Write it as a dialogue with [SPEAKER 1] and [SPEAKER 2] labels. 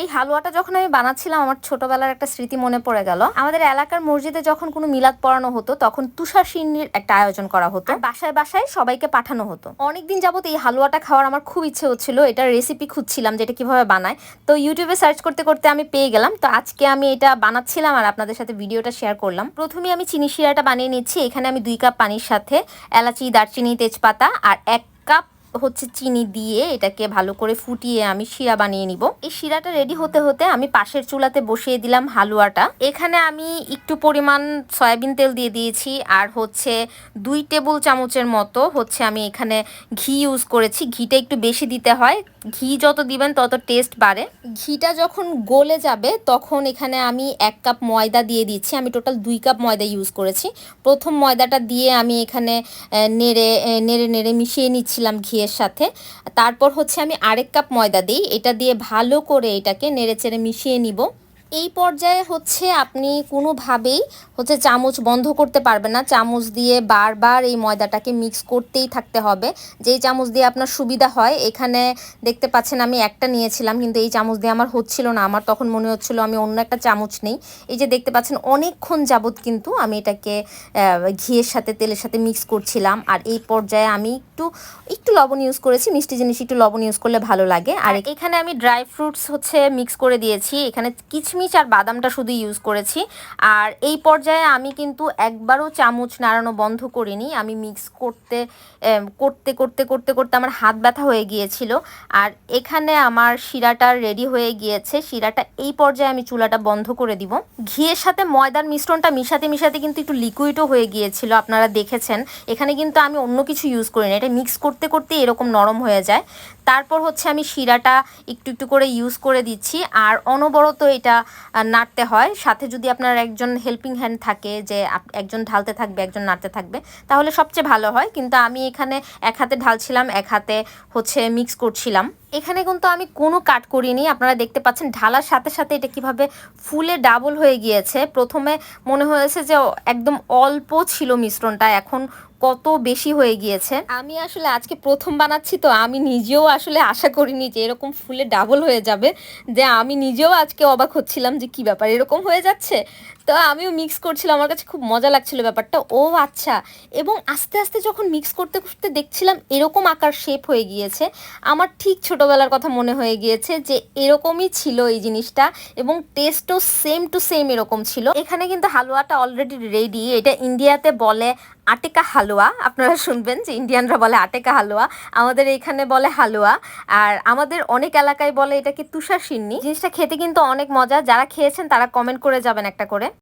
[SPEAKER 1] এই হালুয়াটা যখন আমি বানাচ্ছিলাম, আমার ছোটবেলার একটা স্মৃতি মনে পড়ে গেল। আমাদের এলাকার মসজিদে যখন কোনো মিলাদ পড়ানো হতো, তখন তুষার সিন্নির একটা আয়োজন করা হতো। বাসায় বাসায় সবাইকে পাঠানো হতো। অনেকদিন যাবত এই হালুয়াটা খাওয়ার আমার খুব ইচ্ছে হচ্ছিল। এটার রেসিপি খুঁজছিলাম যেটা কীভাবে বানায়। তো ইউটিউবে সার্চ করতে করতে আমি পেয়ে গেলাম। তো আজকে আমি এটা বানাচ্ছিলাম আর আপনাদের সাথে ভিডিওটা শেয়ার করলাম। প্রথমে আমি চিনি শিরাটা বানিয়ে নিচ্ছি। এখানে আমি দুই কাপ পানির সাথে এলাচি, দারচিনি, তেজপাতা আর এক হচ্ছে চিনি দিয়ে এটাকে ভালো করে ফুটিয়ে আমি শিরা বানিয়ে নিব। এই শিরাটা রেডি হতে হতে আমি পাশের চুলাতে বসিয়ে দিলাম হালুয়াটা। এখানে আমি একটু পরিমাণ সয়াবিন তেল দিয়ে দিয়েছি আর হচ্ছে দুই টেবিল চামচের মতো হচ্ছে আমি এখানে ঘি ইউজ করেছি। ঘিটা একটু বেশি দিতে হয়। ঘি যত দিবেন তত টেস্ট বাড়ে। ঘিটা যখন গলে যাবে তখন এখানে আমি এক কাপ ময়দা দিয়ে দিচ্ছি। আমি টোটাল দুই কাপ ময়দা ইউজ করেছি। প্রথম ময়দাটা দিয়ে আমি এখানে নেড়ে নেড়ে নেড়ে মিশিয়ে নিচ্ছিলাম ঘিয়ের সাথে। তারপর হচ্ছে আমি আরেক কাপ ময়দা দিই। এটা দিয়ে ভালো করে এটাকে নেড়ে চেড়ে মিশিয়ে নিব। এই পর্যায়ে হচ্ছে আপনি কোনোভাবেই হচ্ছে চামচ বন্ধ করতে পারবেন না। চামচ দিয়ে বারবার এই ময়দাটাকে মিক্স করতেই থাকতে হবে। যেই চামচ দিয়ে আপনার সুবিধা হয়, এখানে দেখতে পাচ্ছেন আমি একটা নিয়েছিলাম, কিন্তু এই চামচ দিয়ে আমার হচ্ছিল না। আমার তখন মনে হচ্ছিল আমি অন্য একটা চামচ নেই। এই যে দেখতে পাচ্ছেন অনেকক্ষণ যাবত কিন্তু আমি এটাকে ঘিয়ের সাথে, তেলের সাথে মিক্স করছিলাম। আর এই পর্যায়ে আমি একটু একটু লবণ ইউজ করেছি। মিষ্টি জিনিস একটু লবণ ইউজ করলে ভালো লাগে। আর এখানে আমি ড্রাই ফ্রুটস হচ্ছে মিক্স করে দিয়েছি। এখানে কিচমিচ আর বাদামটা শুধু ইউজ করেছি। আর এই পর্যায়ে আমি কিন্তু একবারও চামচ নাড়ানো বন্ধ করিনি। আমি মিক্স করতে করতে করতে করতে করতে আমার হাত ব্যথা হয়ে গিয়েছিল। আর এখানে আমার শিরাটা রেডি হয়ে গিয়েছে। শিরাটা এই পর্যায়ে আমি চুলাটা বন্ধ করে দিব। ঘিয়ের সাথে ময়দার মিশ্রণটা মিশাতে মিশাতে কিন্তু একটু লিকুইডও হয়ে গিয়েছিল, আপনারা দেখেছেন। এখানে কিন্তু আমি অন্য কিছু ইউজ করি না এটা মিক্স করতে করতে এরকম নরম হয়ে যায়। তারপর হচ্ছে আমি শিরাটা একটু একটু করে ইউজ করে দিচ্ছি। আর অনবরত এটা নাড়তে হয়। সাথে যদি আপনার একজন হেল্পিং হ্যান্ড থাকে যে একজন ঢালতে থাকবে, একজন নাড়তে থাকবে, তাহলে সবচেয়ে ভালো হয়। কিন্তু আমি এখানে এক হাতে ঢালছিলাম, এক হাতে হচ্ছে মিক্স করছিলাম। এখানে কিন্তু আমি কোনো কাট করিনি। আপনারা দেখতে পাচ্ছেন ঢালার সাথে সাথে এটা কীভাবে ফুলে ডাবল হয়ে গিয়েছে। প্রথমে মনে হয়েছে যে একদম অল্প ছিল মিশ্রণটা, এখন কত বেশি হয়ে গিয়েছে। আমি আসলে আজকে প্রথম বানাচ্ছি তো আমি নিজেও আসলে আশা করিনি যে এরকম ফুলে ডাবল হয়ে যাবে। যে আমি নিজেও আজকে অবাক হচ্ছিলাম যে কি ব্যাপার, এরকম হয়ে যাচ্ছে? তো আমিও মিক্স করছিলাম, আমার কাছে খুব মজা লাগছিল ব্যাপারটা। ও আচ্ছা এবং আস্তে আস্তে যখন মিক্স করতে করতে দেখছিলাম এরকম আকার শেপ হয়ে গিয়েছে। আমার ঠিক ছোটোবেলার কথা মনে হয়ে গিয়েছে যে এরকমই ছিল এই জিনিসটা এবং টেস্টও সেম টু সেম এরকম ছিল। এখানে কিন্তু হালুয়াটা অলরেডি রেডি এটা ইন্ডিয়াতে বলে আটেকা হালুয়া। আপনারা শুনবেন যে ইন্ডিয়ানরা বলে আটেকা হালুয়া। আমাদের এখানে বলে হালুয়া। আর আমাদের অনেক এলাকায় বলে এটাকে তুষার সিন্নি। জিনিসটা খেতে কিন্তু অনেক মজা। যারা খেয়েছেন তারা কমেন্ট করে যাবেন একটা করে।